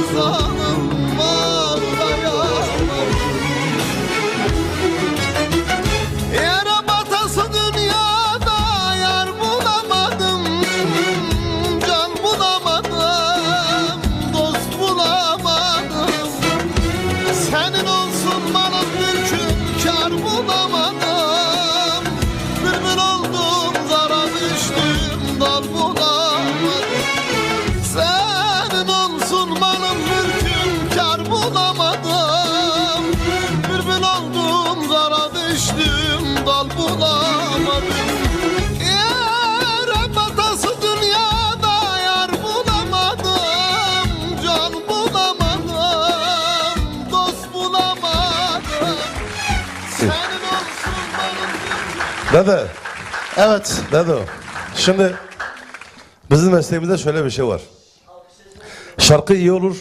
insanım var dayanamam Yere batası dünyada yar bulamadım. Can bulamadım, dost bulamadım. Senin olsun malın mülkün kar bulamadım. Bülbül oldum zara düştüm dal bulamadım Dede, Evet. dede. Şimdi bizim mesleğimizde şöyle bir şey var. Şarkı iyi olur.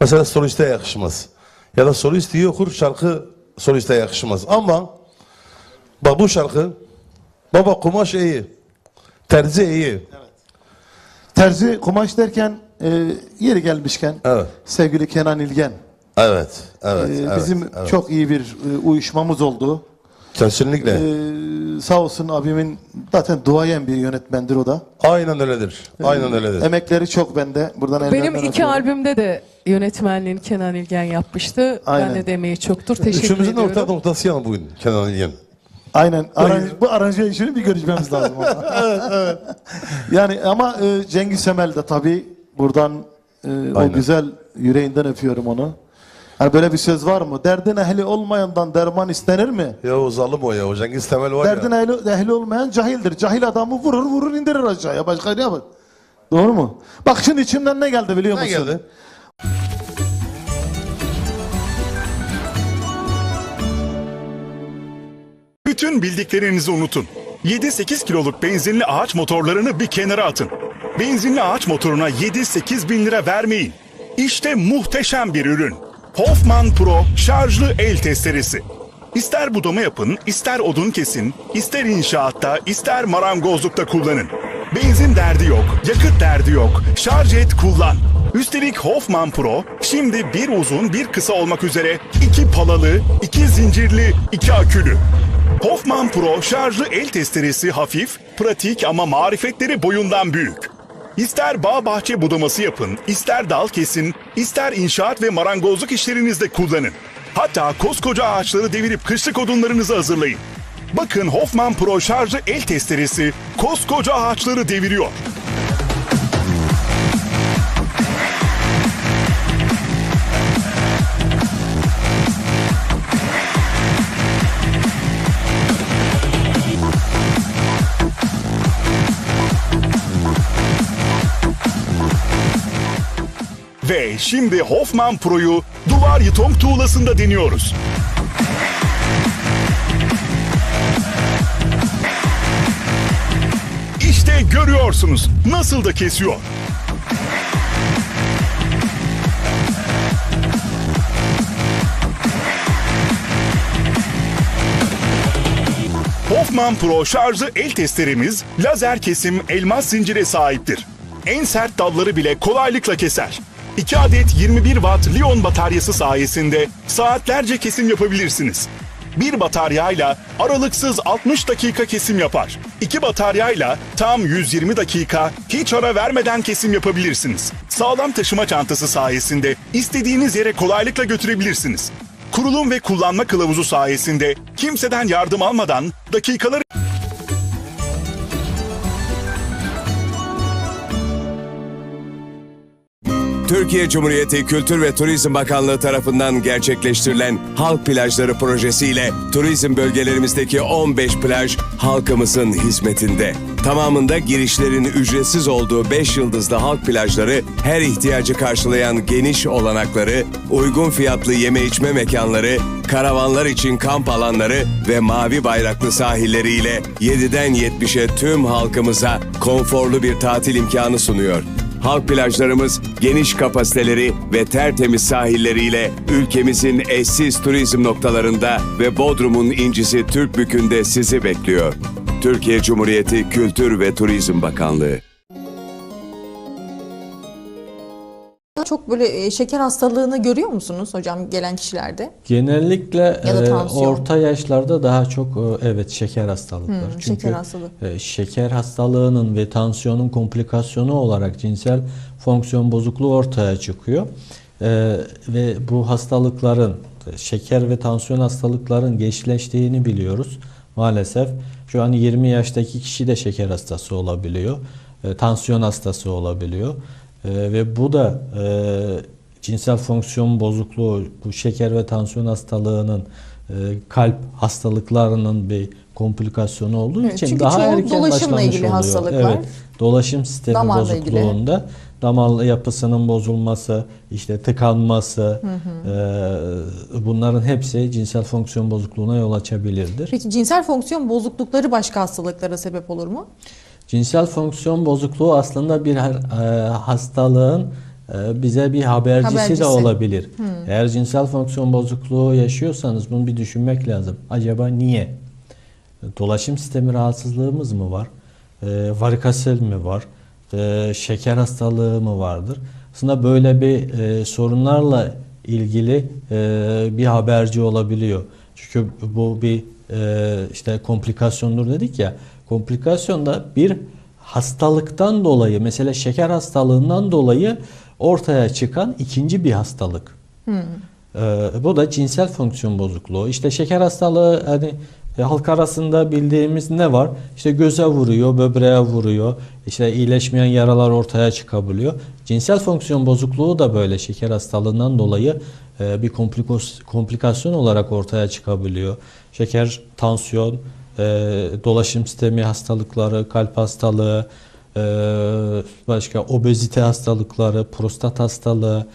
Mesela soliste yakışmaz. Ya da solist iyi okur, şarkı soliste yakışmaz. Ama bak bu şarkı baba kumaş iyi. Terzi iyi. Terzi kumaş derken e, yeri gelmişken Evet. sevgili Kenan İlgen Evet, evet, e, evet, bizim evet. çok iyi bir e, uyuşmamız oldu. Kesinlikle. E, sağ olsun abimin zaten duayen bir yönetmendir o da. Aynen öyledir. Aynen öyledir. Emekleri çok bende. Buradan Benim ellerinden iki öpüyorum. albümde de yönetmenliğini Kenan İlgen yapmıştı. Aynen. Ben de demeyi çoktur. Teşekkür Üçümüzün ediyorum. ortak noktası yani bugün Kenan İlgen. Aynen. Aran- bu aranje işini bir görüşmemiz lazım. evet, evet. Yani ama e, Cengiz Semel de tabii buradan e, o Aynen. güzel yüreğinden öpüyorum onu. Hani böyle bir söz var mı? Derdin ehli olmayandan derman istenir mi? Ya o zalim o ya. O Cengiz Temel var Derdin ya. ehli, ehli olmayan cahildir. Cahil adamı vurur vurur indirir aşağıya. Başka ne yapar? Doğru mu? Bak şimdi içimden ne geldi biliyor Ne musun? geldi? Bütün bildiklerinizi unutun. 7-8 kiloluk benzinli ağaç motorlarını bir kenara atın. Benzinli ağaç motoruna 7-8 bin lira vermeyin. İşte muhteşem bir ürün. Hoffman Pro şarjlı el testeresi. İster budama yapın, ister odun kesin, ister inşaatta, ister marangozlukta kullanın. Benzin derdi yok, yakıt derdi yok. Şarj et, kullan. Üstelik Hoffman Pro şimdi bir uzun bir kısa olmak üzere iki palalı, iki zincirli, iki akülü. Hoffman Pro şarjlı el testeresi hafif, pratik ama marifetleri boyundan büyük. İster bağ bahçe budaması yapın, ister dal kesin, ister inşaat ve marangozluk işlerinizde kullanın. Hatta koskoca ağaçları devirip kışlık odunlarınızı hazırlayın. Bakın Hoffman Pro şarjlı el testeresi koskoca ağaçları deviriyor. Ve şimdi Hoffman Pro'yu duvar yıtom tuğlasında deniyoruz. İşte görüyorsunuz nasıl da kesiyor. Hoffman Pro şarjlı el testeremiz lazer kesim elmas zincire sahiptir. En sert dalları bile kolaylıkla keser. 2 adet 21 watt Lion bataryası sayesinde saatlerce kesim yapabilirsiniz. Bir bataryayla aralıksız 60 dakika kesim yapar. İki bataryayla tam 120 dakika hiç ara vermeden kesim yapabilirsiniz. Sağlam taşıma çantası sayesinde istediğiniz yere kolaylıkla götürebilirsiniz. Kurulum ve kullanma kılavuzu sayesinde kimseden yardım almadan dakikalar Türkiye Cumhuriyeti Kültür ve Turizm Bakanlığı tarafından gerçekleştirilen Halk Plajları projesiyle turizm bölgelerimizdeki 15 plaj halkımızın hizmetinde. Tamamında girişlerin ücretsiz olduğu 5 yıldızlı halk plajları her ihtiyacı karşılayan geniş olanakları, uygun fiyatlı yeme içme mekanları, karavanlar için kamp alanları ve mavi bayraklı sahilleriyle 7'den 70'e tüm halkımıza konforlu bir tatil imkanı sunuyor. Halk plajlarımız geniş kapasiteleri ve tertemiz sahilleriyle ülkemizin eşsiz turizm noktalarında ve Bodrum'un incisi Türkbükü'nde sizi bekliyor. Türkiye Cumhuriyeti Kültür ve Turizm Bakanlığı çok böyle e, şeker hastalığını görüyor musunuz hocam gelen kişilerde? Genellikle Ya da e, tansiyon. orta yaşlarda daha çok e, evet şeker hastalıkları. Hmm, Çünkü şeker hastalığı. şeker hastalığının ve tansiyonun komplikasyonu olarak cinsel fonksiyon bozukluğu ortaya çıkıyor. Ve bu hastalıkların şeker ve tansiyon hastalıkların geçleştiğini biliyoruz maalesef. Şu an 20 yaştaki kişi de şeker hastası olabiliyor. tansiyon hastası olabiliyor. E, ve bu da e, cinsel fonksiyon bozukluğu, bu şeker ve tansiyon hastalığının e, kalp hastalıklarının bir komplikasyonu olduğu Evet, için daha erken dolaşımla ilgili oluyor. hastalıklar. Evet, dolaşım sistemi Damarla ilgili. bozukluğunda damar yapısının bozulması, işte tıkanması, e, bunların hepsi cinsel fonksiyon bozukluğuna yol açabilirdir. Peki cinsel fonksiyon bozuklukları başka hastalıklara sebep olur mu? Cinsel fonksiyon bozukluğu aslında bir e, hastalığın e, bize bir habercisi, Habercisi. de olabilir. Eğer cinsel fonksiyon bozukluğu yaşıyorsanız bunu bir düşünmek lazım. Acaba niye? Dolaşım sistemi rahatsızlığımız mı var? E, varikosel mi var? E, şeker hastalığı mı vardır? Aslında böyle bir e, sorunlarla ilgili e, bir haberci olabiliyor. Çünkü bu bir e, işte komplikasyondur dedik ya. Komplikasyon da bir hastalıktan dolayı mesela şeker hastalığından dolayı ortaya çıkan ikinci bir hastalık. Ee, bu da cinsel fonksiyon bozukluğu. İşte şeker hastalığı hani e, halk arasında bildiğimiz ne var? İşte göze vuruyor, böbreğe vuruyor. İşte iyileşmeyen yaralar ortaya çıkabiliyor. Cinsel fonksiyon bozukluğu da böyle şeker hastalığından dolayı e, bir komplikos- komplikasyon olarak ortaya çıkabiliyor. Şeker, tansiyon, e, dolaşım sistemi hastalıkları, kalp hastalığı, e, başka obezite hastalıkları, prostat hastalığı,